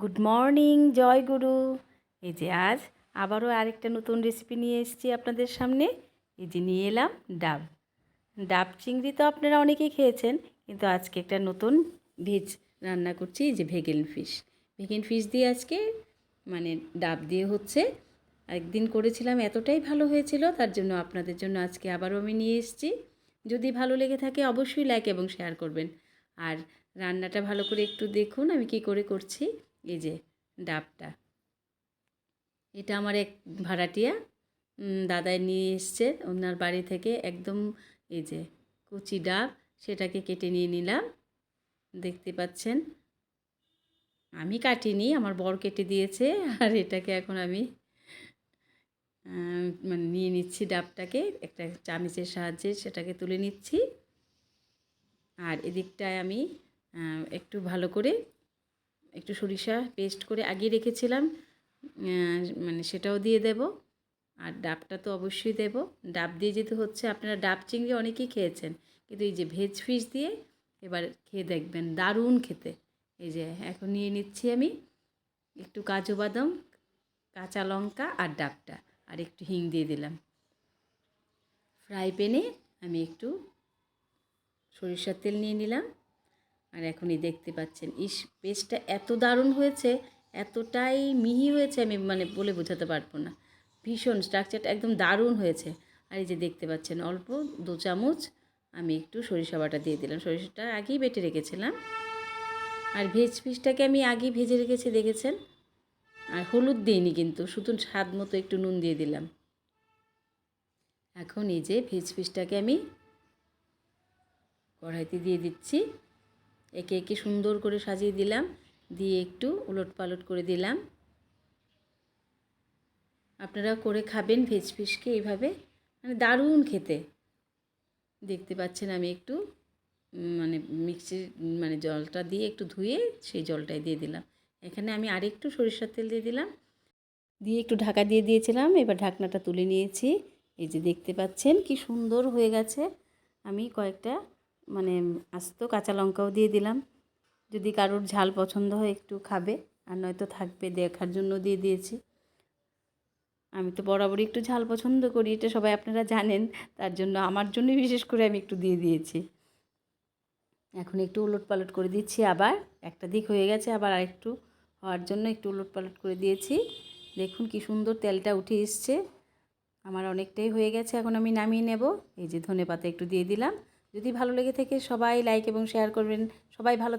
Good morning জয় গুরু এই যে আজ আবারও আরেকটা নতুন রেসিপি নিয়ে এসেছি আপনাদের সামনে। এই যে নিয়ে এলাম ডাব। ডাব চিংড়ি তো আপনারা অনেকেই খেয়েছেন, কিন্তু আজকে একটা নতুন ভেজ রান্না করছি, এই যে ভেগেন ফিশ ভেগেন ফিশ দিয়ে আজকে মানে ডাব দিয়ে হচ্ছে। একদিন করেছিলাম, এতটাই ভালো হয়েছিল, তার জন্য আপনাদের জন্য আজকে আবারও আমি নিয়ে এসেছি। যদি ভালো লেগে থাকে অবশ্যই লাইক এবং শেয়ার করবেন। আর রান্নাটা ভালো করে একটু দেখুন, আমি কি করে করছি। এই যে ডাবটা। এটা আমার এক ভাড়াটিয়া দাদাই নিয়ে এসছে। ওনার বাড়ি থেকে একদম এই যে কুচি ডাব, সেটাকে কেটে নিয়ে নিলাম। দেখতে পাচ্ছেন? আমি কাটিনি, আমার বর কেটে দিয়েছে, আর এটাকে এখন আমি মানে নিয়ে নিচ্ছি ডাবটাকে। একটা চামিচের সাহায্যে সেটাকে তুলে নিচ্ছি। আর এদিকটায় আমি একটু ভালো করে একটু সরিষা পেস্ট করে আগিয়ে রেখেছিলাম। মানে সেটাও দিয়ে দেব। আর ডাবটা তো অবশ্যই দেব। ডাব দিয়ে যেতে হচ্ছে, আপনারা ডাব চিংড়ি অনেকেই খেয়েছেন, কিন্তু এই যে ভেজ ফিশ দিয়ে এবার খেয়ে দেখবেন, দারুণ খেতে। এই যে এখন নিয়ে নিচ্ছি আমি একটু কাজু বাদাম, কাঁচা লঙ্কা আর ডাবটা, আর একটু হিং দিয়ে দিলাম। ফ্রাই প্যানে আমি একটু সরিষার তেল নিয়ে নিলাম। আর এখনই দেখতে পাচ্ছেন। ইস পেস্টটা এত দারুণ হয়েছে, এতটাই মিহি হয়েছে আমি মানে বলে বোঝাতে পারব না। ভীষণ স্ট্রাকচারটা একদম দারুণ হয়েছে। আর এই যে দেখতে পাচ্ছেন, অল্প দু চামচ আমি একটু সরিষা বাটা দিয়ে দিলাম। সরিষাটা আগেই বেটে রেখেছিলাম। আর ভেজ ফিশটাকে আমি আগেই ভেজে রেখেছি, দেখেছেন? আর হলুদ দিইনি কিন্তু, শুধু স্বাদ মতো একটু নুন দিয়ে দিলাম। এখন এই যে ভেজ ফিশটাকে আমি কড়াইতে দিয়ে দিচ্ছি। একে একে সুন্দর করে সাজিয়ে দিলাম। দিয়ে একটু উলট পালট করে দিলাম। আপনারা করে খাবেন ভেজ ফিশকে এইভাবে মানে দারুণ খেতে। দেখতে পাচ্ছেন আমি একটু মানে মিক্সির মানে জলটা দিয়ে একটু ধুয়ে সেই জলটাই দিয়ে দিলাম। এখানে আমি আরেকটু সরিষার তেল দিয়ে দিলাম। দিয়ে একটু ঢাকা দিয়ে দিয়েছিলাম। এবার ঢাকনাটা তুলে নিয়েছি। এই যে দেখতে পাচ্ছেন কি সুন্দর হয়ে গেছে। আমি কয়েকটা মানে আস্ত কাঁচা লঙ্কাও দিয়ে দিলাম। যদি কারোর ঝাল পছন্দ হয় একটু খাবে, আর নয়তো থাকবে দেখার জন্য দিয়ে দিয়েছি। আমি তো বরাবরই একটু ঝাল পছন্দ করি, এটা সবাই আপনারা জানেন, তার জন্য আমার জন্যই বিশেষ করে আমি একটু দিয়ে দিয়েছি। এখন একটু উলট পালট করে দিচ্ছি আবার, একটা দিক হয়ে গেছে, আবার আরেকটু হওয়ার জন্য একটু উলট পালট করে দিয়েছি। দেখুন কি সুন্দর তেলটা উঠে এসছে। আমার অনেকটাই হয়ে গেছে, এখন আমি নামিয়ে নেব। এই যে ধনে পাতা একটু দিয়ে দিলাম। যদি ভালো লেগে থাকে সবাই লাইক এবং শেয়ার করবেন। সবাই ভালো